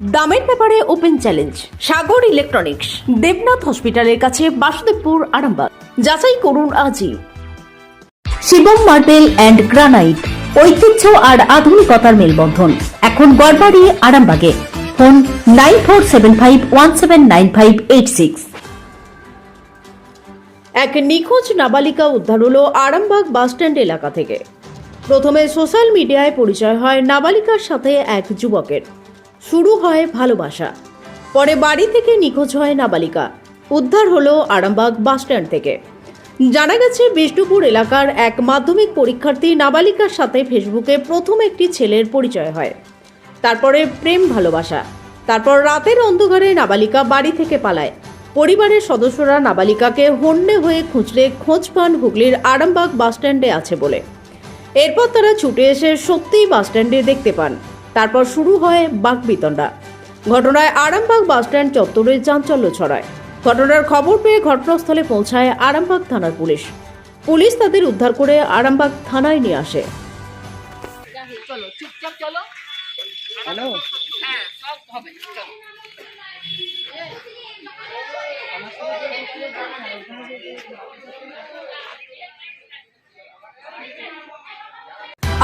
দামের ব্যাপারে open challenge, Sagar electronics, Debnath হসপিটালের কাছে বাসুদেবপুর, আরামবাগ। যাচাই করুন আজই। শিবম মার্বেল অ্যান্ড গ্রানাইট, ঐতিহ্য আর আধুনিকতার মেলবন্ধন। এখন গড়বাড়ি, আরামবাগে। Phone nine four seven five one seven nine five eight six. এক নিখোঁজ নাবালিকা উদ্ধার হলো আরামবাগ বাসস্ট্যান্ড এলাকা থেকে। প্রথমে সোশ্যাল মিডিয়ায় পরিচয় হয় নাবালিকার সাথে এক যুবকের। শুরু হয় ভালোবাসা। পরে বাড়ি থেকে নিখোঁজ হয় নাবালিকা। উদ্ধার হলো আরামবাগ বাসস্ট্যান্ড থেকে। জানা গেছে, বিষ্ণুপুর এলাকার এক মাধ্যমিক পরীক্ষার্থী নাবালিকার সাথে ফেসবুকে প্রথম একটি ছেলের পরিচয় হয়। তারপরে প্রেম ভালোবাসা। তারপর রাতের অন্ধকারে নাবালিকা বাড়ি থেকে পালায়। পরিবারের সদস্যরা নাবালিকাকে হন্যে হয়ে খুঁজলে খোঁজ পান হুগলির আরামবাগ বাসস্ট্যান্ডে আছে বলে। এরপর তারা ছুটে এসে সত্যিই বাসস্ট্যান্ডে দেখতে পান। তারপর শুরু হয় বাকবিতণ্ডা ঘটনায় আরামবাগ বাসস্ট্যান্ড চত্বরে চাঞ্চল্য ছড়ায়। ঘটনার খবর পেয়ে ঘটনাস্থলে পৌঁছায় আরামবাগ থানার পুলিশ। পুলিশ তাদের উদ্ধার করে আরামবাগ থানায় নিয়ে আসে। চুপচাপ চলো হ্যাঁ সব হবে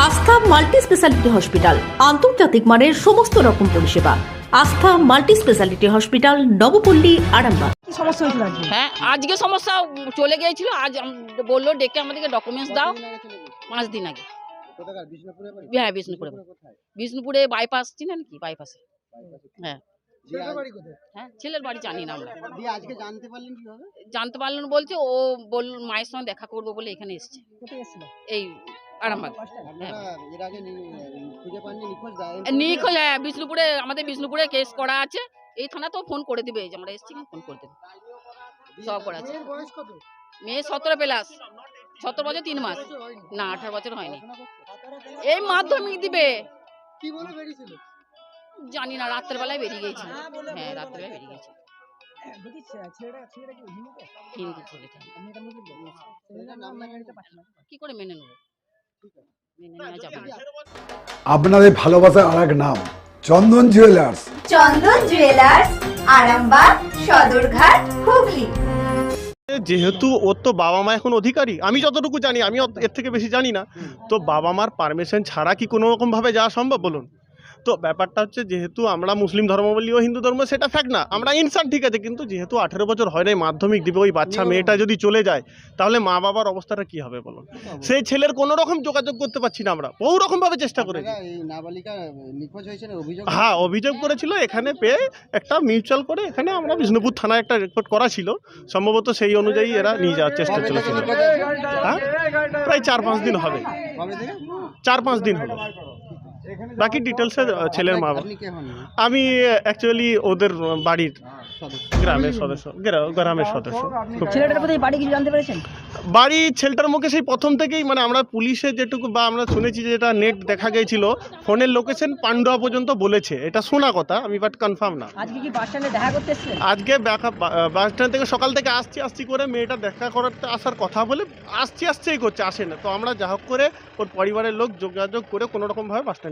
আস্থা মাল্টি স্পেশালিটি হসপিটাল। আন্তর্জাতিক মানের সমস্ত রকম পরিষেবা। Astha multi speciality hospital Nabapally Arambagh. কি সমস্যা হয়েছিল আজকে? হ্যাঁ আজকে সমস্যা চলে গিয়েছিল। আজ বলল ডেকে আমাদেরকে ডকুমেন্টস দাও। পাঁচ দিন আগে। কোথাকার বিষ্ণুপুরে বাড়ি? হ্যাঁ বিষ্ণুপুরে। বিষ্ণুপুরে বাইপাস চিনেন কি? বাইপাসে হ্যাঁ। হ্যাঁ ছেলের বাড়ি জানি না আমরা। জানতে পারলেন কীভাবে? জানতে পারলেন বলছে ও বল মায়ের সঙ্গে দেখা করব বলে এখানে এসছে। এই আরামবাগ খুঁজে পাননি নিখোঁজ হ্যাঁ বিষ্ণুপুরে আমাদের বিষ্ণুপুরে কেস করা আছে। এই থানা তো ফোন করে দিবে এই যে আমরা এসছি ফোন করে দেবে। সব করা আছে? মেয়ে সতেরো প্লাস। সতেরো বছর তিন মাস। না আঠারো বছর হয়নি। এই মাধ্যমিক দিবে। জানি না রাত্রের বেলায় বেরিয়ে গেছিল হ্যাঁ রাত্রের বেলায় বেরিয়ে গেছিল হিন্দু ছেলেটা? কি করে মেনে নেব? আপনাদের ভালোবাসার আর এক নাম চন্দন জুয়েলার্স চন্দন জুয়েলার্স আরামবাগ সদরঘাট হুগলি। যেহেতু ওর তো বাবা মা এখন অধিকারী আমি যতটুকু জানি আমি এর থেকে বেশি জানি না। তো বাবা মার পারমিশন ছাড়া কি কোনো রকমভাবে যাওয়া সম্ভব বলুন? তো ব্যাপারটা হচ্ছে যেহেতু আমরা মুসলিম ধর্মাবলী ও হিন্দু ধর্ম সেটা ফ্যাক্ট না। আমরা ইনসান ঠিক আছে কিন্তু যেহেতু আঠেরো বছর হয় নাই মাধ্যমিক দিবে ওই বাচ্চা মেয়েটা যদি চলে যায় তাহলে মা বাবার অবস্থাটা কি হবে বলুন? সেই ছেলের কোনো রকম যোগাযোগ করতে পারছি না আমরা। বহু রকমভাবে চেষ্টা করেছি। অভিযোগ হ্যাঁ অভিযোগ করেছিল এখানে পেয়ে একটা মিউচুয়াল করে এখানে আমরা বিষ্ণুপুর থানায় একটা রেকর্ড করা ছিল। সম্ভবত সেই অনুযায়ী এরা নিয়ে যাওয়ার চেষ্টা চলেছিল। হ্যাঁ? প্রায় চার পাঁচ দিন হবে। চার পাঁচ দিন হলো বাকি ডিটেলসে ছেলের মা বাবা? আমি অ্যাকচুয়ালি ওদের বাড়ির গ্রামের সদস্য গ্রামের সদস্য। ছেলেটার বাড়ি কিছু জানতে পেরেছেন? বাড়ি ছেলেটার মুখে সেই প্রথম থেকেই মানে আমরা পুলিশে যেটুকু বা আমরা শুনেছি যেটা নেট দেখা গিয়েছিল ফোনের লোকেশন পান্ডুয়া পর্যন্ত বলেছে। এটা শোনা কথা আমি বাট কনফার্ম না। আজকে কি বাস স্ট্যান্ডে দেখা করতে আজকে বাস স্ট্যান্ড থেকে সকাল থেকে আসছি আসছি করে মেয়েটা দেখা করাতে আসার কথা বলে আসছি আসছেই করছে আসে না। তো আমরা যা হোক করে ওর পরিবারের লোক যোগাযোগ করে কোনো রকমভাবে বাস স্ট্যান্ডে